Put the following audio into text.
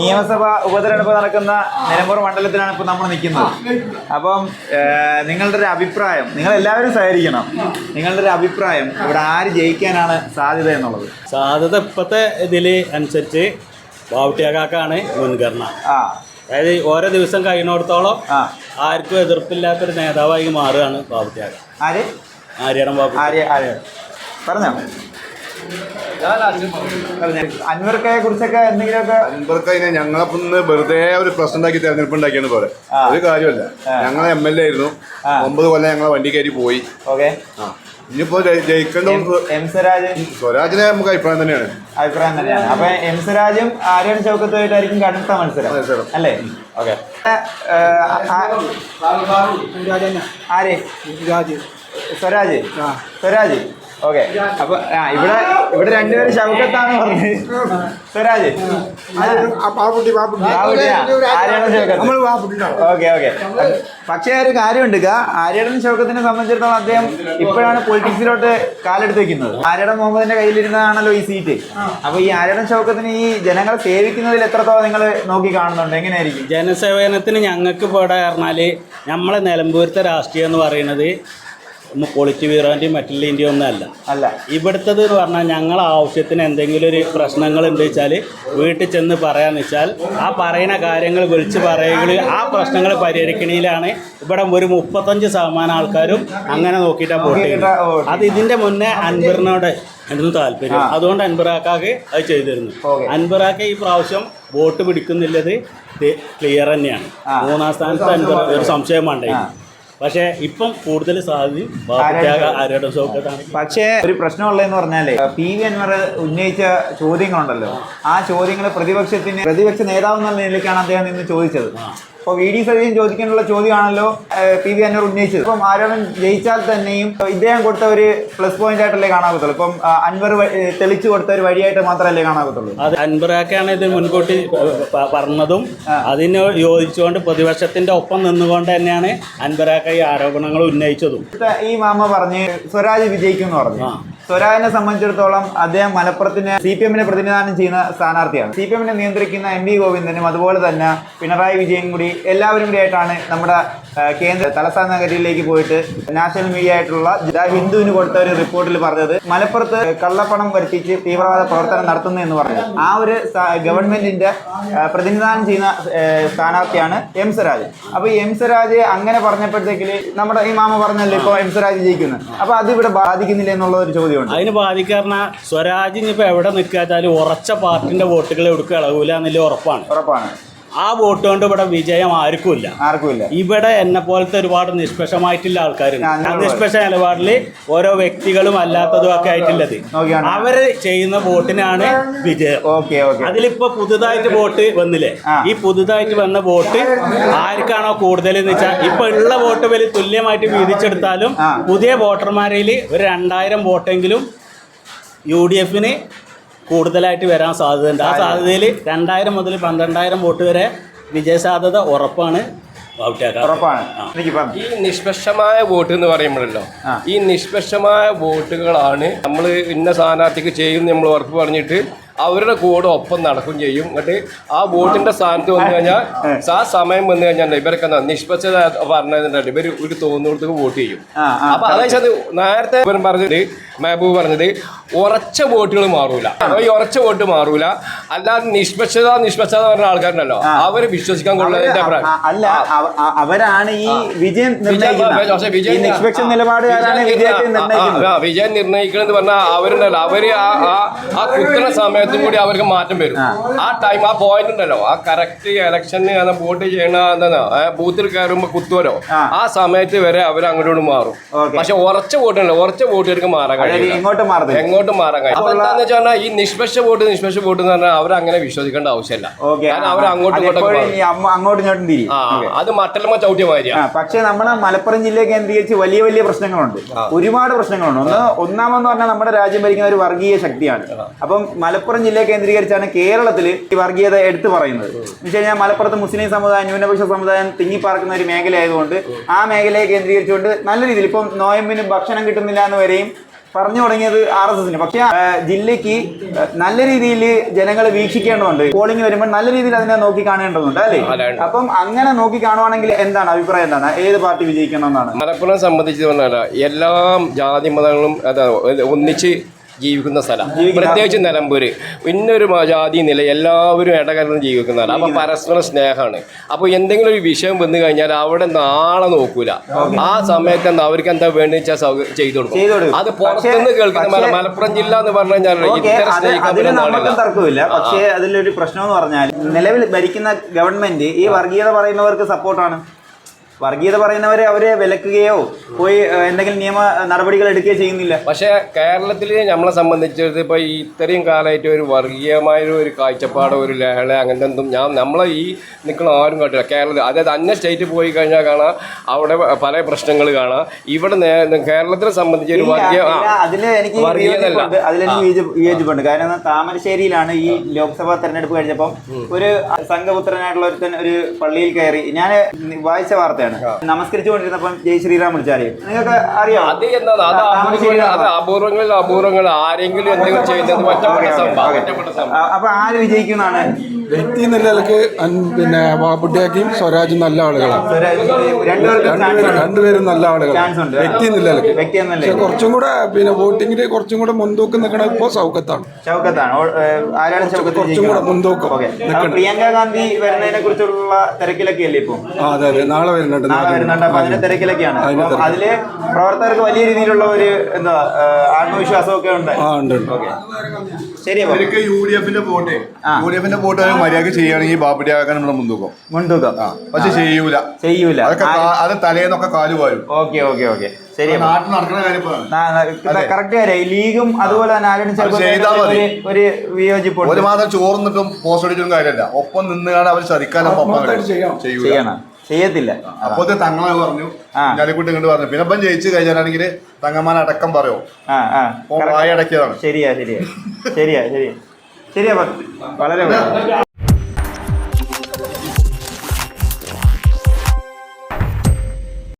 നിയമസഭ ഉപതെരഞ്ഞെടുപ്പ് നടക്കുന്ന നിലമ്പൂർ മണ്ഡലത്തിലാണ് ഇപ്പോൾ നമ്മൾ നിൽക്കുന്നത്. അപ്പം നിങ്ങളുടെ ഒരു അഭിപ്രായം നിങ്ങൾ എല്ലാവരും സഹകരിക്കണം. നിങ്ങളുടെ ഒരു അഭിപ്രായം ഇവിടെ ആര് ജയിക്കാനാണ് സാധ്യത എന്നുള്ളത്? സാധ്യത ഇപ്പോഴത്തെ ഇതിൽ അനുസരിച്ച് ബാവുട്ടിയാക്കാണ് മുൻഗണന. ആ. അതായത് ഓരോ ദിവസം കഴിയുന്നിടത്തോളം ആർക്കും എതിർപ്പില്ലാത്തൊരു നേതാവായി മാറുകയാണ് ബാവുട്ടിയാക്ക ആര്? ആര്യടം ബാബു ആര് ആര് പറഞ്ഞോ പറഞ്ഞോ. അൻവർക്കയെ കുറിച്ചൊക്കെ എന്തെങ്കിലുമൊക്കെ ഇവർക്ക് അതിനെ ഞങ്ങളിപ്പം വെറുതെ ഒരു പ്രശ്നം ഉണ്ടാക്കി തെരഞ്ഞെടുപ്പ് ഉണ്ടാക്കിയാണ് പോലെ. ഒരു കാര്യമല്ല ഞങ്ങൾ എം എൽ എ ആയിരുന്നു. ഒമ്പത് കൊല്ലം ഞങ്ങളെ വണ്ടി കയറി പോയി. ഓക്കെ. ഇനിയിപ്പോ ജയിക്കണ്ട ജയിക്കേണ്ട എം സ്വരാജ്. സ്വരാജിനെ നമുക്ക് അഭിപ്രായം തന്നെയാണ്. അഭിപ്രായം തന്നെയാണ്. അപ്പൊ എം സ്വരാജും ആര്യൻ ചൗക്കത്തുമായിട്ടായിരിക്കും കടുത്ത മത്സരം? മത്സരം. അല്ലേ? ഓക്കെ. ആര്? സ്വരാജ്. സ്വരാജ്. ഓക്കെ. അപ്പൊ ആ ഇവിടെ ഇവിടെ രണ്ടുപേരും ശൗക്കത്താണ് പറഞ്ഞത്. സ്വരാജ്. Okay okay. പക്ഷേ ഒരു കാര്യമുണ്ട് ആര്യടൻ ശൗക്കത്തിനെ സംബന്ധിച്ചിടത്തോളം അദ്ദേഹം ഇപ്പോഴാണ് പൊളിറ്റിക്സിലോട്ട് കാലെടുത്ത് വെക്കുന്നത്. ആര്യടൻ മുഹമ്മദിന്റെ കയ്യിലിരുന്നതാണല്ലോ ഈ സീറ്റ്. അപ്പൊ ഈ ആര്യടൻ ശൗക്കത്തിന് ഈ ജനങ്ങളെ സേവിക്കുന്നതിൽ എത്രത്തോളം നിങ്ങൾ നോക്കി കാണുന്നുണ്ട്? എങ്ങനെയായിരിക്കും? ജനസേവനത്തിന് ഞങ്ങൾക്ക് പോടാ പറഞ്ഞാൽ നമ്മളെ നിലമ്പൂരത്തെ രാഷ്ട്രീയം എന്ന് പറയുന്നത് പൊളിറ്റ് വീറാന്റെയും മറ്റുള്ളതിന്റെയും ഒന്നും അല്ല അല്ല. ഇവിടുത്തത് എന്ന് പറഞ്ഞാൽ ഞങ്ങളെ ആവശ്യത്തിന് എന്തെങ്കിലും ഒരു പ്രശ്നങ്ങൾ ഉണ്ട് വെച്ചാൽ വീട്ടിൽ ചെന്ന് പറയാന്ന് വെച്ചാൽ ആ പറയുന്ന കാര്യങ്ങൾ വിളിച്ച് പറയുക ആ പ്രശ്നങ്ങൾ പരിഹരിക്കണയിലാണ് ഇവിടെ ഒരു മുപ്പത്തഞ്ച് ശതമാനം ആൾക്കാരും അങ്ങനെ നോക്കിയിട്ടാണ് വോട്ട് ചെയ്യുന്നത്. അത് ഇതിന്റെ മുന്നേ അൻബറിനോട് എന്തെങ്കിലും താല്പര്യം. അതുകൊണ്ട് അൻബറാക്കാക്ക് അത് ചെയ്തിരുന്നു. അൻബറാക്ക ഈ പ്രാവശ്യം വോട്ട് പിടിക്കുന്നില്ലത് ക്ലിയർ തന്നെയാണ്. മൂന്നാം സ്ഥാനത്ത് അൻവർ ഒരു സംശയം വേണ്ടേ. ആ. പക്ഷേ ഇപ്പം കൂടുതൽ സാധ്യത പക്ഷേ ഒരു പ്രശ്നമുള്ളതെന്ന് പറഞ്ഞാലേ പി വി അൻവർ ഉന്നയിച്ച ചോദ്യങ്ങളുണ്ടല്ലോ. ആ ചോദ്യങ്ങൾ പ്രതിപക്ഷത്തിന് പ്രതിപക്ഷ നേതാവ് എന്നുള്ള നിലയ്ക്കാണ് അദ്ദേഹം ഇന്ന് ചോദിച്ചത്. അപ്പോൾ വി ഡി സതീശൻ ചോദിക്കാനുള്ള ചോദ്യമാണല്ലോ പി വി അന്നൂർ ഉന്നയിച്ചത്. അപ്പം ആരോപണം ജയിച്ചാൽ തന്നെയും ഇദ്ദേഹം കൊടുത്ത ഒരു പ്ലസ് പോയിന്റ് ആയിട്ടല്ലേ കാണാകത്തുള്ളൂ. ഇപ്പം അൻവർ തെളിച്ചു കൊടുത്ത ഒരു വഴിയായിട്ട് മാത്രമല്ലേ കാണാകത്തുള്ളൂ. അത് അൻവറാക്കാണ് ഇത് മുൻകൂട്ടി പറഞ്ഞതും. അതിന് യോജിച്ചുകൊണ്ട് പ്രതിപക്ഷത്തിന്റെ ഒപ്പം നിന്നുകൊണ്ട് തന്നെയാണ് അൻവറാക്ക ഈ ആരോപണങ്ങൾ ഉന്നയിച്ചതും. ഈ മാമ പറഞ്ഞ് സ്വരാജ് വിജയിക്കും എന്ന് പറഞ്ഞു. സ്വരാജിനെ സംബന്ധിച്ചിടത്തോളം അദ്ദേഹം മലപ്പുറത്തിന് സി പി എമ്മിനെ പ്രതിനിധാനം ചെയ്യുന്ന സ്ഥാനാർത്ഥിയാണ്. സി പി എമ്മിനെ നിയന്ത്രിക്കുന്ന എം വി ഗോവിന്ദനും അതുപോലെ തന്നെ പിണറായി വിജയൻ കൂടി എല്ലാവരും കൂടി ആയിട്ടാണ് നമ്മുടെ കേന്ദ്ര തലസ്ഥാന നഗരിയിലേക്ക് പോയിട്ട് നാഷണൽ മീഡിയ ആയിട്ടുള്ള ദ ഹിന്ദുവിന് കൊടുത്ത ഒരു റിപ്പോർട്ടിൽ പറഞ്ഞത് മലപ്പുറത്ത് കള്ളപ്പണം വരുത്തിച്ച് തീവ്രവാദ പ്രവർത്തനം നടത്തുന്നു എന്ന് പറഞ്ഞു. ആ ഒരു ഗവൺമെന്റിന്റെ പ്രതിനിധാനം ചെയ്യുന്ന സ്ഥാനാർത്ഥിയാണ് എം സ്വരാജ്. അപ്പൊ ഈ എം സ്വരാജ് അങ്ങനെ പറഞ്ഞപ്പോഴത്തേക്കിൽ നമ്മുടെ ഈ മാമ പറഞ്ഞല്ലോ ഇപ്പൊ എം സ്വരാജ് ജയിക്കുന്നു. അപ്പൊ അത് ഇവിടെ ബാധിക്കുന്നില്ല എന്നുള്ള ഒരു ചോദ്യമുണ്ട്. അതിന് ബാധിക്കാറിന സ്വരാജ് ഇപ്പൊ എവിടെ നിൽക്കാച്ചാലും ഉറച്ച പാർട്ടിന്റെ വോട്ടുകൾ എടുക്കുക ഇളകൂല എന്നുള്ള ഉറപ്പാണ്. ഉറപ്പാണ്. ആ വോട്ട് കൊണ്ട് ഇവിടെ വിജയം ആർക്കുമില്ല. ആർക്കുമില്ല. ഇവിടെ എന്നെ പോലത്തെ ഒരുപാട് നിഷ്പക്ഷമായിട്ടുള്ള ആൾക്കാരുണ്ട്. ആ, നിഷ്പക്ഷ നിലപാടിൽ ഓരോ വ്യക്തികളും അല്ലാത്തതും ഒക്കെ ആയിട്ടുള്ളത്. അവർ ചെയ്യുന്ന വോട്ടിനാണ് വിജയം. Okay okay. അതിലിപ്പോ പുതുതായിട്ട് വോട്ട് വന്നില്ലേ? ഈ പുതുതായിട്ട് വന്ന വോട്ട് ആർക്കാണോ കൂടുതൽ എന്ന് വെച്ചാൽ ഇപ്പൊ ഉള്ള വോട്ട് വലിയ തുല്യമായിട്ട് വീതിച്ചെടുത്താലും പുതിയ വോട്ടർമാരിൽ ഒരു രണ്ടായിരം വോട്ടെങ്കിലും യു ഡി എഫിന് കൂടുതലായിട്ട് വരാൻ സാധ്യതയുണ്ട്. ആ സാധ്യതയിൽ രണ്ടായിരം മുതൽ പന്ത്രണ്ടായിരം വോട്ട് വരെ വിജയസാധ്യത ഉറപ്പാണ്. ഉറപ്പാണ്. ഈ നിഷ്പക്ഷമായ വോട്ട് എന്ന് പറയുമ്പോഴല്ലോ ഈ നിഷ്പക്ഷമായ വോട്ടുകളാണ് നമ്മൾ ഇന്ന സ്ഥാനാർത്ഥിക്ക് ചെയ്യും നമ്മൾ ഉറപ്പ് പറഞ്ഞിട്ട് അവരുടെ കൂടെ ഒപ്പം നടക്കും ചെയ്യും. എന്നിട്ട് ആ ബോട്ടിന്റെ സ്ഥാനത്ത് വന്നു കഴിഞ്ഞാൽ ആ. സമയം വന്നു കഴിഞ്ഞാൽ ഇവരൊക്കെ നിഷ്പക്ഷത പറഞ്ഞിട്ടുണ്ട് ഇവർ ഒരു തോന്നുന്നിടത്തേക്ക് വോട്ട് ചെയ്യും. അപ്പൊ അതായത് നേരത്തെ ഇവരും പറഞ്ഞത് മെഹബൂബ് പറഞ്ഞത് ഉറച്ച വോട്ടുകൾ മാറൂല. ഈ ഉറച്ച വോട്ട് മാറൂല. അല്ലാതെ നിഷ്പക്ഷത നിഷ്പക്ഷത പറഞ്ഞ ആൾക്കാരുണ്ടല്ലോ അവർ വിശ്വസിക്കാൻ കൊള്ളുന്നതിന്റെ അഭിപ്രായം. അല്ല അവരാണ് ഈ വിജയം നിർണയിക്കുന്നത് വിജയം നിഷ്പക്ഷ നിലപാടുകാരാണ് വിജയത്തെ നിർണയിക്കുന്നത്. ആ, വിജയൻ നിർണയിക്കണെന്ന് പറഞ്ഞാൽ അവരുണ്ടല്ലോ. അവർ ആ ആ ആ കുത്തുന്ന സമയത്തും കൂടി അവർക്ക് മാറ്റം വരും. ആ. ടൈം ആ പോയിന്റ് ഉണ്ടല്ലോ. ആ കറക്റ്റ് ഇലക്ഷന് വോട്ട് ചെയ്യണ എന്താ ബൂത്തിൽ കയറുമ്പോ കുത്തുവരോ ആ. സമയത്ത് വരെ അവർ അങ്ങോട്ടോട് മാറും. പക്ഷെ ഉറച്ച വോട്ടുണ്ടല്ലോ ഉറച്ച വോട്ടുകാർക്ക് മാറാൻ കഴിയും എങ്ങോട്ട് മാറാൻ കഴിയും അപ്പൊ എന്താന്ന് വെച്ചാൽ ഈ നിഷ്പക്ഷ വോട്ട് നിഷ്പക്ഷ വോട്ട് എന്ന് പറഞ്ഞാൽ അവർ അങ്ങനെ വിശ്വസിക്കേണ്ട ആവശ്യമില്ല. കാരണം അവർ അങ്ങോട്ടും ഇങ്ങോട്ടും അങ്ങോട്ടും ഇങ്ങോട്ടും അത് മട്ടലമ്മ ചവിട്ടിയ മാതിരിയാ. ആ പക്ഷേ നമ്മുടെ മലപ്പുറം ജില്ലയെ കേന്ദ്രീകരിച്ച് വലിയ വലിയ പ്രശ്നങ്ങളുണ്ട്. ഒരുപാട് പ്രശ്നങ്ങളുണ്ട്. ഒന്ന് ഒന്നാമെന്ന് പറഞ്ഞാൽ നമ്മുടെ രാജ്യം ഭരിക്കുന്ന ഒരു വർഗീയ ശക്തിയാണ്. അപ്പം മലപ്പുറം ജില്ലയെ കേന്ദ്രീകരിച്ചാണ് കേരളത്തിൽ ഈ വർഗീയത എടുത്തു പറയുന്നത്. എന്ന് വെച്ച് കഴിഞ്ഞാൽ മലപ്പുറത്ത് മുസ്ലിം സമുദായം ന്യൂനപക്ഷ സമുദായം തിങ്ങിപ്പാർക്കുന്ന ഒരു മേഖല ആയതുകൊണ്ട് ആ മേഖലയെ കേന്ദ്രീകരിച്ചുകൊണ്ട് നല്ല രീതിയിൽ ഇപ്പം നോയമ്പിന് ഭക്ഷണം കിട്ടുന്നില്ല എന്ന് വരെയും പറഞ്ഞു തുടങ്ങിയത് ആർ എസ് എസിന്. പക്ഷേ ജില്ലയ്ക്ക് നല്ല രീതിയിൽ ജനങ്ങൾ വീക്ഷിക്കേണ്ടതുണ്ട്. പോളിംഗ് വരുമ്പോൾ നല്ല രീതിയിൽ അതിനെ നോക്കി കാണേണ്ടതുണ്ട് അല്ലേ. അപ്പം അങ്ങനെ നോക്കി കാണുവാണെങ്കിൽ എന്താണ് അഭിപ്രായം എന്താണ്? ഏത് പാർട്ടി വിജയിക്കണമെന്നാണ്? എന്നാണ് മലപ്പുറം സംബന്ധിച്ച് പറഞ്ഞാൽ എല്ലാ ജാതി മതങ്ങളും ഒന്നിച്ച് ജീവിക്കുന്ന സ്ഥലം. ജീവിക്കുന്ന- പ്രത്യേകിച്ച് നിലമ്പൂര്. ഇന്നൊരു ജാതി നില എല്ലാവരും ഇടകലർന്ന് സ്ഥലം. അപ്പൊ പരസ്പരം സ്നേഹമാണ്. അപ്പോൾ എന്തെങ്കിലും ഒരു വിഷയം വന്നു കഴിഞ്ഞാൽ അവിടെ നാളെ നോക്കൂല. ആ സമയത്ത് എന്താ അവർക്ക് എന്താ വേണ്ടി വെച്ചാൽ ചെയ്തു കൊടുക്കും. അത് പുറത്തുനിന്ന് കേൾക്കുന്ന മലപ്പുറം ജില്ല എന്ന് പറഞ്ഞു കഴിഞ്ഞാൽ സ്നേഹിക്കാൻ ആളില്ല തർക്കമില്ല. പക്ഷേ അതിലൊരു പ്രശ്നം എന്ന് പറഞ്ഞാൽ നിലവിൽ ഭരിക്കുന്ന ഗവൺമെന്റ് ഈ വർഗീയത പറയുന്നവർക്ക് സപ്പോർട്ടാണ് വർഗീയത പറയുന്നവരെ അവരെ വിലക്കുകയോ പോയി എന്തെങ്കിലും നിയമ നടപടികൾ എടുക്കുകയോ ചെയ്യുന്നില്ല. പക്ഷേ കേരളത്തിൽ നമ്മളെ സംബന്ധിച്ചിടത്ത് ഇപ്പോൾ ഈ ഇത്രയും കാലമായിട്ട് ഒരു വർഗീയമായ ഒരു കാഴ്ചപ്പാടോ ഒരു ലഹള അങ്ങനത്തെ ഒന്നും ഞാൻ നമ്മളെ ഈ നിൽക്കുന്ന ആരും കണ്ടില്ല. കേരളത്തിൽ അതായത് അന്യ സ്റ്റേറ്റ് പോയി കഴിഞ്ഞാൽ കാണാം അവിടെ പല പ്രശ്നങ്ങൾ കാണാം. ഇവിടെ കേരളത്തിനെ സംബന്ധിച്ച് ഒരു വർഗീയ ആ, അതിൽ എനിക്ക്. അതിലെനിക്ക് വിയോജിപ്പുണ്ട്. കാരണം താമരശ്ശേരിയിലാണ് ഈ ലോക്സഭാ തെരഞ്ഞെടുപ്പ് കഴിഞ്ഞപ്പം ഒരു സംഘപുത്രനായിട്ടുള്ള ഒരുത്തൻ ഒരു പള്ളിയിൽ കയറി. ഞാൻ വായിച്ച വാർത്തയാണ്. നമസ്കരിച്ചുകൊണ്ടിരുന്നപ്പം ജയ് ശ്രീറാം വിളിച്ചാറിയും നിങ്ങൾക്ക് അറിയാം? അത് എന്താണ് അത് അപൂർവങ്ങൾ അപൂർവങ്ങളിൽ അപൂർവങ്ങൾ ആരെങ്കിലും എന്തെങ്കിലും ചെയ്യുന്നത് ഒറ്റപ്പെട്ട സംഭവം. ഒറ്റപ്പെട്ട സംഭവം. അപ്പൊ ആര് വിജയിക്കുന്നതാണ് വ്യക്തി എന്ന നിലയ്ക്ക് പിന്നെ ബാബുട്ടിയാക്കിയും സ്വരാജും നല്ല ആളുകളാണ്. രണ്ടുപേരും നല്ല ആളുകളാണ്. ചാൻസ് ഉണ്ട്. വ്യക്തി എന്ന നിലയ്ക്ക്. വ്യക്തി പക്ഷെ കുറച്ചും കൂടെ പിന്നെ വോട്ടിങ്ങിൽ കുറച്ചും കൂടെ മുൻതൂക്കം നിൽക്കണ ഇപ്പോ സൗകത്താണ് കുറച്ചും കൂടെ മുൻതൂക്കം പ്രിയങ്ക ഗാന്ധി വരുന്നതിനെ കുറിച്ചുള്ള തിരക്കിലൊക്കെ അല്ലേ ഇപ്പൊ? ആ അതെ അതെ. നാളെ വരുന്നുണ്ട് നാളെ വരുന്നുണ്ട്. അപ്പൊ അതിന്റെ തിരക്കിലൊക്കെയാണ് അപ്പം അതിൽ പ്രവർത്തകർക്ക് വലിയ രീതിയിലുള്ള ഒരു എന്താ ആത്മവിശ്വാസം ഒക്കെ ഉണ്ട്. ആ ഉണ്ട് ഉണ്ട്. ശരി അപ്പൊ. ഇവർക്ക് യു ഡി എഫിന്റെ വോട്ട്. ആ. യു ഡി എഫിന്റെ വോട്ട് മര്യാദ ചെയ്യുകയാണെങ്കിൽ ബാബുട്ടിയാക്കാൻ നമ്മുടെ മുൻതൂക്കം. മുൻതൂക്കം. ആ പക്ഷെ ചെയ്യൂല. ചെയ്യൂല. അതൊക്കെ കാ- അത് തലേന്നൊക്കെ കാൽ വാരും. Okay okay okay. ശരി അപ്പൊ. നാട്ടിൽ നടക്കുന്ന കാര്യം ഇപ്പൊ ആണ്. അതെ. കറക്റ്റ് കാര്യം. ലീഗും അതുപോലെ തന്നെ ആരും അത് ചെയ്താൽ മതി. ഒരു വിയോജിപ്പ് ഒരു മാസം ചോർന്നിട്ടും പോസ്റ്റ് അടിച്ചിട്ടും കാര്യമല്ല. ഒപ്പം നിന്നുകാണ് അവർ ചതിക്കാനും ആത്മാർത്ഥമായിട്ട് ചെയ്യണം. ചെയ്യൂല. ചെയ്യണം. ചെയ്യത്തില്ല. അപ്പൊ തങ്ങളെ പറഞ്ഞു. ഞാലിക്കുട്ടി കണ്ട് പറഞ്ഞു. പിന്നെ ഇപ്പം ജയിച്ചു കഴിഞ്ഞാലാണെങ്കിൽ തങ്ങന്മാൻ അടക്കം പറയോ. ആ വായ അടക്കിയതാണ്. ശരിയാ ശരിയാ. ശരിയാ ശരിയാ. ശരിയാ വളരെ.